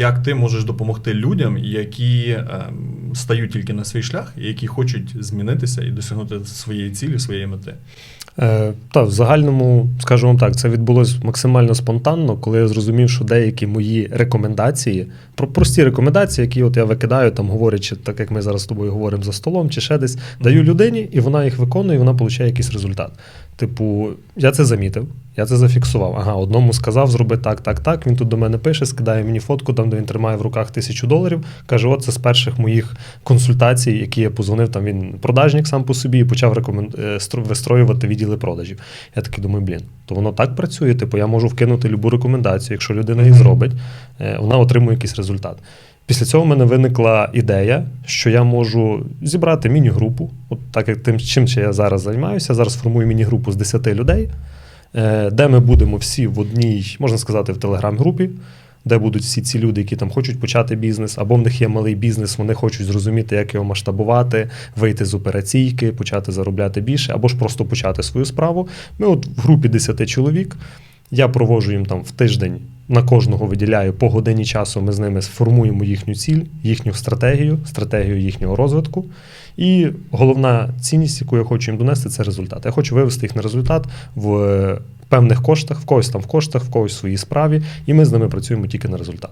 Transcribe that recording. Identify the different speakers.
Speaker 1: як ти можеш допомогти людям, які ем, стають тільки на свій шлях, які хочуть змінитися і досягнути своєї цілі, своєї мети.
Speaker 2: Е, та, в загальному, скажімо так, це відбулось максимально спонтанно, коли я зрозумів, що деякі мої рекомендації, про прості рекомендації, які от я викидаю, там говорячи, так як ми зараз з тобою говоримо за столом чи ще десь, даю людині, і вона їх виконує, і вона отримує якийсь результат. Типу, я це замітив, я це зафіксував. Ага, одному сказав, зроби так, так, так. Він тут до мене пише, скидає мені фотку, там, де він тримає в руках тисячу доларів. Каже: от це з перших моїх консультацій, які я позвонив. Там він продажник сам по собі і почав рекомен... е, вистроювати відділи продажів. Я такий думаю, блін, то воно так працює. Типу, я можу вкинути любу рекомендацію. Якщо людина її зробить, е, вона отримує якийсь результат. Після цього в мене виникла ідея, що я можу зібрати міні-групу, от так як тим, чим ще я зараз займаюся. Зараз формую міні-групу з 10 людей, е, де ми будемо всі в одній, можна сказати, в телеграм-групі, де будуть всі ці люди, які там хочуть почати бізнес, або в них є малий бізнес, вони хочуть зрозуміти, як його масштабувати, вийти з операційки, почати заробляти більше, або ж просто почати свою справу. Ми от в групі 10 чоловік. Я проводжу їм там в тиждень на кожного виділяю по годині часу. Ми з ними сформуємо їхню ціль, їхню стратегію, стратегію їхнього розвитку. І головна цінність, яку я хочу їм донести, це результат. Я хочу вивести їх на результат в певних коштах, в когось там в коштах, в когось в своїй справі, і ми з ними працюємо тільки на результат.